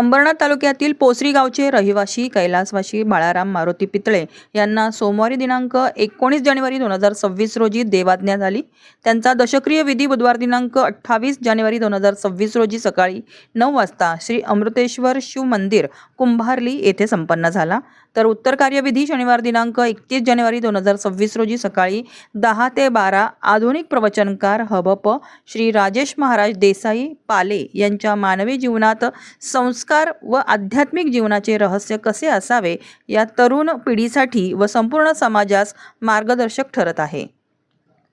अंबरनाथ तालुक्यातील पोसरी गावचे रहिवासी कैलासवासी बाळाराम मारुती पितळे यांना सोमवारी दिनांक एकोणीस जानेवारी दोन हजार सव्वीस रोजी देवाज्ञा झाली. त्यांचा दशक्रिय विधी बुधवार दिनांक अठ्ठावीस जानेवारी दोन हजार सव्वीस रोजी सकाळी नऊ वाजता श्री अमृतेश्वर शिव मंदिर कुंभारली येथे संपन्न झाला. तर उत्तर कार्यविधी शनिवार दिनांक एकतीस जानेवारी दोन हजार सव्वीस रोजी सकाळी दहा ते बारा आधुनिक प्रवचनकार हबप श्री राजेश महाराज देसाई पाले यांच्या मानवी जीवनात संस्कार व आध्यात्मिक जीवनाचे रहस्य कसे असावे या तरुण पिढीसाठी व संपूर्ण समाजास मार्गदर्शक ठरत आहे.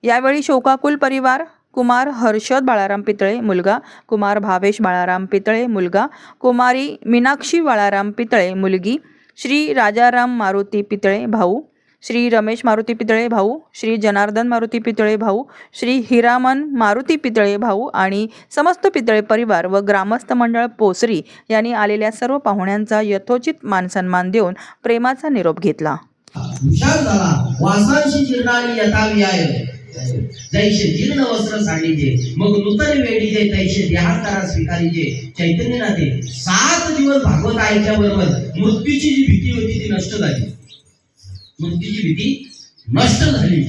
यावेळी शोकाकुल परिवार कुमार हर्षद बाळाराम पितळे मुलगा कुमार भावेश बाळाराम पितळे मुलगा कुमारी मीनाक्षी बाळाराम पितळे मुलगी श्री राजाराम मारुती पितळे भाऊ श्री रमेश मारुती पितळे भाऊ श्री जनार्दन मारुती पितळे भाऊ श्री हिरामन मारुती पितळे भाऊ आणि समस्त पितळे परिवार व ग्रामस्थ मंडळ पोसरी यांनी आलेल्या सर्व पाहुण्यांचा यथोचित मानसन्मान देऊन प्रेमाचा निरोप घेतला. विशाल झाला वासांशी जीर्णानी यथावी आहे. जैसे जीर्ण वस्त्र साडीचे मग नूतन वेळीचे तैसे देहांतरा स्वीकारीचे चैतन्य नाते सात दिवस भागवत आईच्या बरोबर मृत्यूची जी भीती होती ती नष्ट झाली. मृत्यूची भीती नष्ट झाली.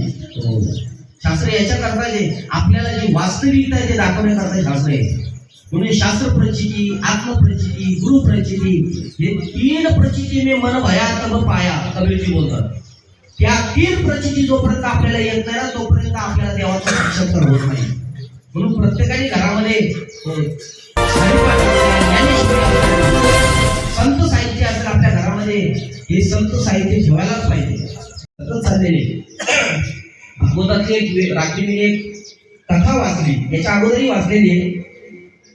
शास्त्र याच्या करता जे आपल्याला जे वास्तविकता आहे ते दाखवण्याकरता शास्त्र. आहे म्हणून शास्त्र प्रचिती आत्मप्रचिती गुरु प्रचिती हे तीन प्रचिती मी मन भया तब पाया कबीरजी बोलतात. त्या तीन प्रचिती जोपर्यंत आपल्याला येत नाही ना तोपर्यंत आपल्याला देवाचं साक्षात्कार होत नाही. म्हणून प्रत्येकाने घरामध्ये संत साहित्य असेल आपल्या घरामध्ये हे संत साहित्य ठेवायलाच पाहिजे. सतत चाललेले. भागवतातली एक वे- रात्री मी एक कथा वाचली. याच्या अगोदरही वाचलेली आहे.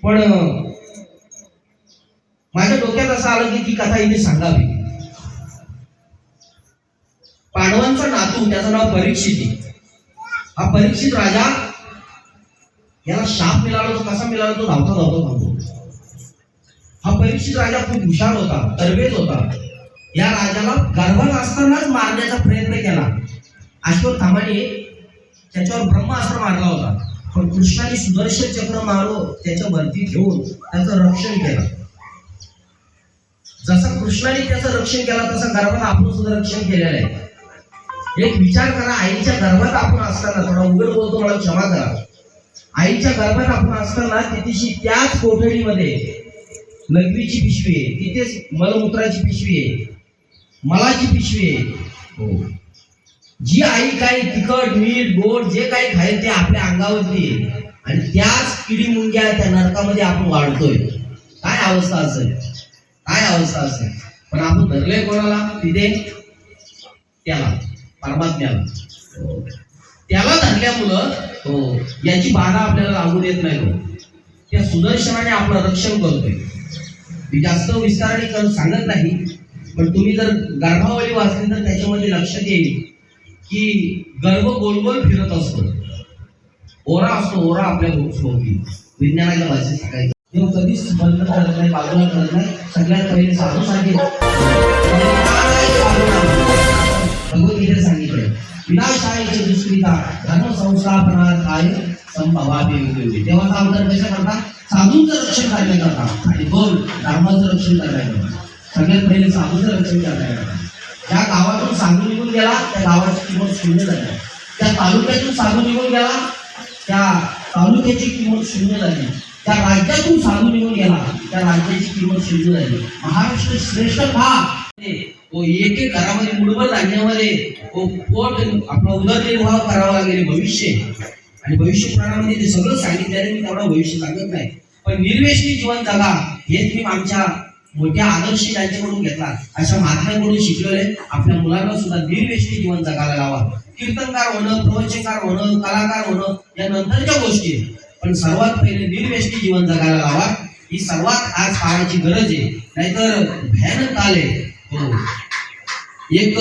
पण माझ्या डोक्यात असं आलं की ती कथा इथे सांगावी. पांडवांचा नातू त्याचं नाव परीक्षित हा परीक्षित राजा याला शाप मिळाला तो कसा मिळाला तो धावता धावता धावतो. हा परीक्षित राजा खूप हुशार होता तरबेज होता. या राजाला गर्भण असतानाच मारण्याचा प्रयत्न केला. अश्वत्थामाने त्याच्यावर ब्रह्मास्त्र मारला होता. पण कृष्णाने सुदर्शन चक्र मारो त्याच्या भरती ठेवून त्याचं रक्षण केलं. जसं कृष्णाने त्याचं रक्षण केलं तसं गर्भात आपण सुद्धा रक्षण केलेलं आहे. एक विचार करा आईच्या गर्भात आपण असताना थोडा उघड बोलतो मला क्षमा करा. आईच्या गर्भात आपण असताना तिथेशी त्याच कोठडीमध्ये लघवीची पिशवी आहे तिथेच मलमूत्राची पिशवी आहे. मलाची पिशवी आहे. हो. जी आई काही तिखट मीठ गोड जे काही खाईल ते आपल्या अंगावरती आणि त्याच किडी मुंग्या त्या नरकामध्ये आपण वाढतोय. काय अवस्था असेल? काय अवस्था असेल? पण आपण धरले कोणाला? तिथे? त्याला. परमात्म्याला. हो. त्याला धरल्यामुळं हो. याची बाधा आपल्याला लागू देत नाही हो. त्या सुदर्शनाने आपलं रक्षण करतोय. मी जास्त विस्ताराने कर- सांगत नाही. पण तुम्ही जर गर्भावली वाचली तर त्याच्यामध्ये लक्षात येईल की गर्भ गोलगोल फिरत असतो. ओरा असतो ओरा आपल्या भोवती विज्ञानाच्या भाषेत सांगायचं. तेव्हा कधीच बंद करत नाही बाजूला करत नाही. सगळ्यात पहिले साधू सांगितलं. भगवद्गीतेत सांगितलंय विनाशायचे दुष्कृता धर्म संस्थापनार्थाय संभवापी उपयोगी तेव्हा अवतार कशा करता? साधूंचं रक्षण करण्याकरता. आणि बोल धर्माचं रक्षण करण्याकरता. सगळ्यात पहिले साधूचं रक्षण करण्याकरता ज्या गावातून सांगून निघून गेला त्या गावाची किंमत शून्य झाली. त्या तालुक्यातून साधू निघून गेला त्या तालुक्याची किंमत शून्य झाली. त्या राज्यातून साधू निघून गेला त्या राज्याची किंमत शून्य झाली. महाराष्ट्र श्रेष्ठ भाग. एक एक घरामध्ये मुडभर राज्यामध्ये ओ पोट आपला उदरनिर्वाह करावा लागेल भविष्य. आणि भविष्य प्राणामध्ये ते सगळं सांगितल्याने मी त्यामुळे भविष्य सांगत नाही. पण निर्वेशनी जीवन जगा हेच मी आमच्या मोठ्या आदर्श त्यांच्याकडून घेतला अशा महात्म्यांकडून शिकलेले आपल्या मुलांना सुद्धा निर्वेष्टी जीवन जगायला लावा. कीर्तनकार होणं प्रवचनकार होणं कलाकार होणं या नंतरच्या गोष्टी आहेत. पण सर्वात पहिले निर्वेष्टी जीवन जगायला लावा. ही सर्वात आज काळाची गरज आहे. नाहीतर भयानक काल आहे. हो. एक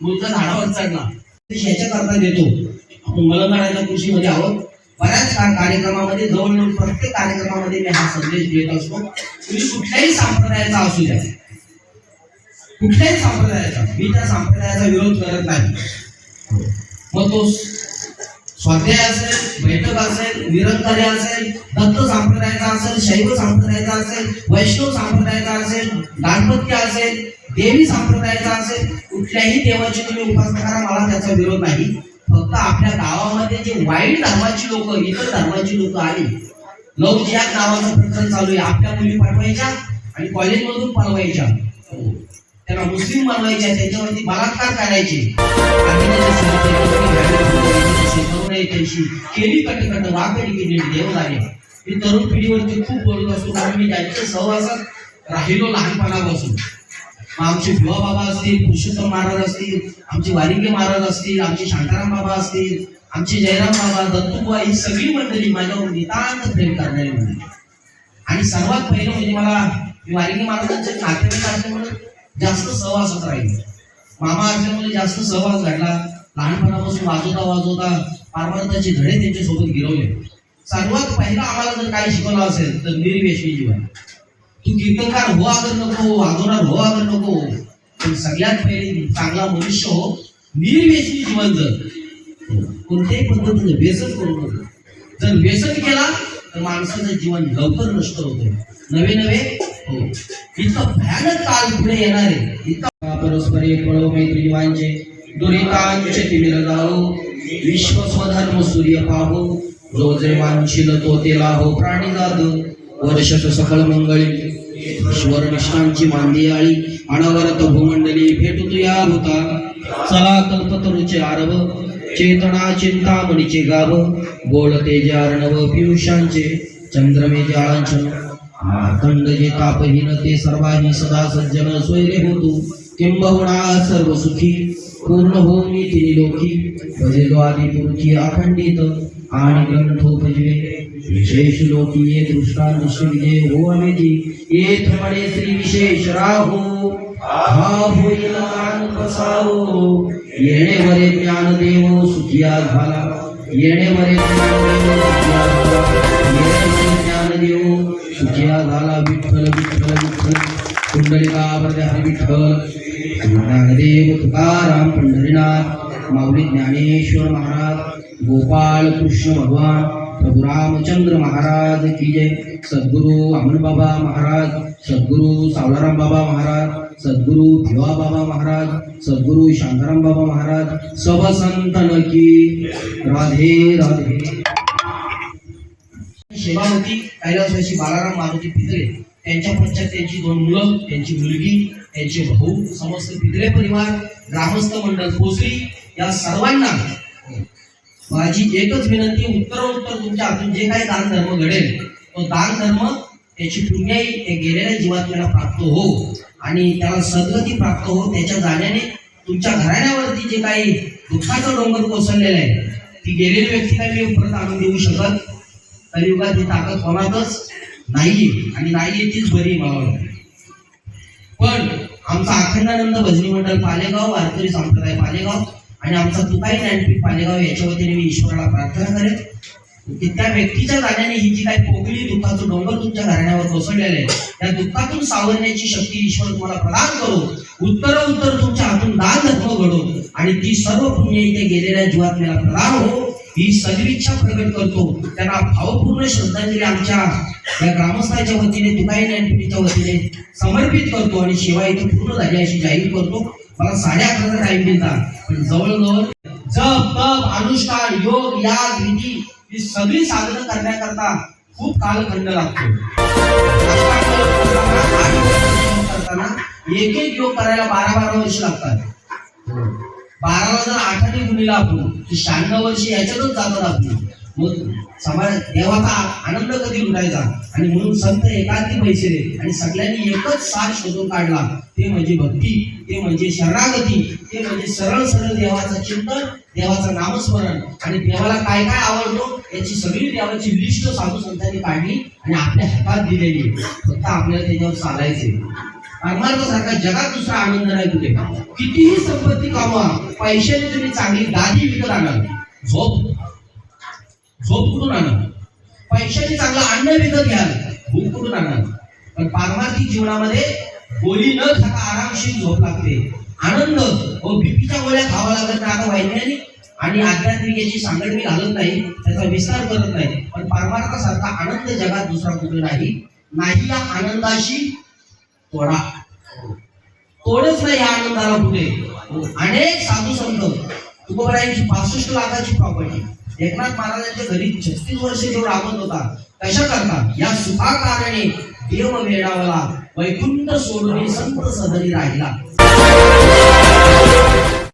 मुलगा झाडावर चढला. ह्याच्या करता देतो. आपण मलनाड्याच्या कृषीमध्ये आहोत. बऱ्याच कार्यक्रमामध्ये जवळजवळ प्रत्येक कार्यक्रमामध्ये मी हा संदेश देत असतो. तुम्ही कुठल्याही संप्रदायाचा असू द्या. कुठल्याही संप्रदायाचा मी त्या संप्रदायाचा विरोध करत नाही. मग तो स्वाध्याय असेल बैठक असेल निरंकारी असेल दत्त संप्रदायाचा असेल शैव संप्रदायाचा असेल वैष्णव संप्रदायाचा असेल दाम्पत्य असेल देवी संप्रदायाचा असेल कुठल्याही देवाची तुम्ही उपासना करा मला त्याचा विरोध नाही. फक्त आपल्या गावामध्ये जे वाईट धर्माची लोक इतर धर्माची लोक आली लव जिहाद नावाचं प्रकरण चालू आहे आपल्या मुली पाठवायच्या आणि कॉलेजमधून पाठवायच्या. त्यांना मुस्लिम बनवायच्या त्याच्यावरती बलात्कार करायचे. त्यांची केली कटकट वाकडी केली देव झाले मी तरुण पिढीवरती खूप बोलत असतो कारण मी त्यांच्या सहवासात राहिलो लहानपणापासून. आमचे भिवा बाबा असतील पुरुषोत्तम महाराज असतील आमचे वारिंगे महाराज असतील आमचे शांताराम बाबा असतील आमचे जयराम बाबा दत्तुबा ही सगळी मंडळी माझ्यावर नितांत प्रेम करणारी मंडळी. आणि सर्वात पहिलं म्हणजे मला वारिंगे वारिके महाराजांचे नातेवाईक असल्यामुळे जास्त सहवासात राहील. मामा असल्यामुळे जास्त सहवास घडला. लहानपणापासून वाजवता वाजवता पारमार्थाचे धडे त्यांच्यासोबत गिरवले. सर्वात पहिला आम्हाला जर काही शिकवलं असेल तर निर्वेशनी जीवन तू कीर्तनकार हो अगर नको वाजवणार हो अगर नको पण सगळ्यात पहिले चांगला मनुष्य हो निर्व्यसनी जीवन जर कोणत्याही पद्धतीने व्यसन करू नको. जर व्यसन केला तर माणसाचं जीवन लवकर नष्ट होतं. नवे नवे हो. इतकं भयानक काल पुढे येणार. आहे इतका परस्परे पळव मैत्री जीवांचे दुरितांचे तिमिर जाओ विश्व स्वधर्म सूर्य पाहो रोजे मानशील तो तेला हो प्राणी जाद. वर्षस सकळ मंगळी स्वरनिष्ठांची मांदी आळी अनवरत भूमंडली भेटू या होता. चला कल्पतरुचे आरव चेतना चिंतामणीचे गाव गोळ तेजे अर्णव पियुषांचे चंद्रमे जाळांचन मार्तंड जे तापहीन ते सर्वाही सदा सज्जन सोयरे होतो. किंबहुना सर्व सुखी पूर्ण हो मी तिने लोकी. भजे आदी पुरुषी अखंडित आणि ग्रंथोपजवे विशेष लोकी ये दृष्टांत श्रीजे हो अमेजी येथ म्हणे श्री विशेष राहो। होईल मान पसावो येणे वरे ज्ञान देव सुखिया झाला येणे वरे ज्ञान देव सुखिया झाला येणे वरे ज्ञान देव सुखिया झाला विठ्ठल विठ्ठल विठ्ठल। कुंडलिका वरदे हरी विठ्ठल। ज्ञानदेव तुकाराम पंढरीनाथ। माऊली ज्ञानेश्वर महाराज। गोपाल कृष्ण भगवान। प्रभू रामचंद्र महाराज की जय। सद्गुरु अमन बाबा महाराज सद्गुरु सावलाराम बाबा महाराज सद्गुरु भिवा बाबा महाराज सद्गुरु शांताराम बाबा महाराज सब संतन की। राधे राधे। सेवावती कैलासवासी बालाराम मारुती पितळे त्यांच्या पश्चात त्यांची दोन मुलं त्यांची मुलगी त्यांचे भाऊ समस्त पितळे परिवार ग्रामस्थ मंडळ पोचली या सर्वांना माझी एकच विनंती उत्तरोत्तर तुमच्या हातून जे काही दान धर्म घडेल तो दान धर्म त्याची पुण्याई गेलेल्या जीवात्म्याला प्राप्त हो. आणि त्याला सद्गती प्राप्त हो. त्याच्या जाण्याने तुमच्या घराण्यावरती जे काही दुःखाचं डोंगर कोसळलेलं आहे ती गेलेली व्यक्ती काही मी परत आणून देऊ शकत कलियुगात ही ताकद कोणातच नाहीये आणि नाहीये तीच बरी मला पण आमचा अखंडानंद भजनी मंडळ पालेगाव वारकरी संप्रदाय पालेगाव आणि आमचा तुकाई ज्ञानपीठ पालेगाव याच्या वतीने मी ईश्वराला प्रार्थना करेन. की त्या व्यक्तीच्या जाण्याने ही जी काही पोकळी दुःखाचं डोंगर तुमच्या घराण्यावर कोसळलेलं आहे त्या दुःखातून सावरण्याची शक्ती ईश्वर तुम्हाला प्रदान करो उत्तर उत्तर तुमच्या हातून दान धर्म घडो आणि ती सर्व पुण्य इथे गेलेल्या जीवात्म्याला प्रदान हो ही सदिच्छा प्रकट करतो. त्यांना भावपूर्ण श्रद्धांजली आमच्या या ग्रामस्थाच्या वतीने तुकाई ज्ञानपीठीच्या वतीने समर्पित करतो आणि शिवाय इथे पूर्ण झाली अशी जाहीर करतो. मला साडे अकराचा टाइम दिला पण जवळजवळ जप तप अनुष्ठान योग याग विधी ही सगळी साधनं करण्याकरता खूप कालखंड लागतो. करताना एक एक योग करायला बारा बारा वर्ष लागतात. बाराला जर आठाने गुणीला आपण शहाण्णव वर्ष याच्यातच जातात आपण मग समाज देवाचा आनंद कधी लुटायचा? आणि म्हणून संत एकांती पैसे आणि सगळ्यांनी एकच साथ शोधून काढला. ते म्हणजे भक्ती ते म्हणजे शरणागती ते म्हणजे सरळ सरळ देवाचं चिंतन देवाचं नामस्मरण. आणि देवाला काय काय आवडतो याची सगळी देवाची लिस्ट साधू संतांनी काढली आणि आपल्या हातात दिलेली. फक्त आपल्याला त्याच्यावर चालायचे परमार्थासारखा जगात दुसरा आनंद नाही कुठे. कितीही संपत्ती कमवा पैशाने तुम्ही चांगली गादी विकत आणाल. झोप झोप कुठून आणाल पैशाने चांगलं अन्न विकत घ्याल भूक कुठून आणाल पण पारमार्थिक जीवनामध्ये गोळी न खाता आरामशीर झोप लागते. आनंद व बीपीच्या गोळ्या खावा लागत नाही. आता वैज्ञानिक आणि आध्यात्मिकेची सांगड मी घालत नाही त्याचा विस्तार करत नाही. पण परमार्थासारखा आनंद जगात दुसरा कुठे नाही. नाही या आनंदाशी तोडा. तोडच नाही या आनंदाला कुठे. अनेक साधू संत तुकोबरायांची पासष्ट लाखाची प्रॉपर्टी एकनाथ महाराजांच्या घरी छत्तीस वर्ष जो राबत होता कशा करता या सुखाकारणे देव वेडावला वैकुंठ सोडून संत सदरी राहिला.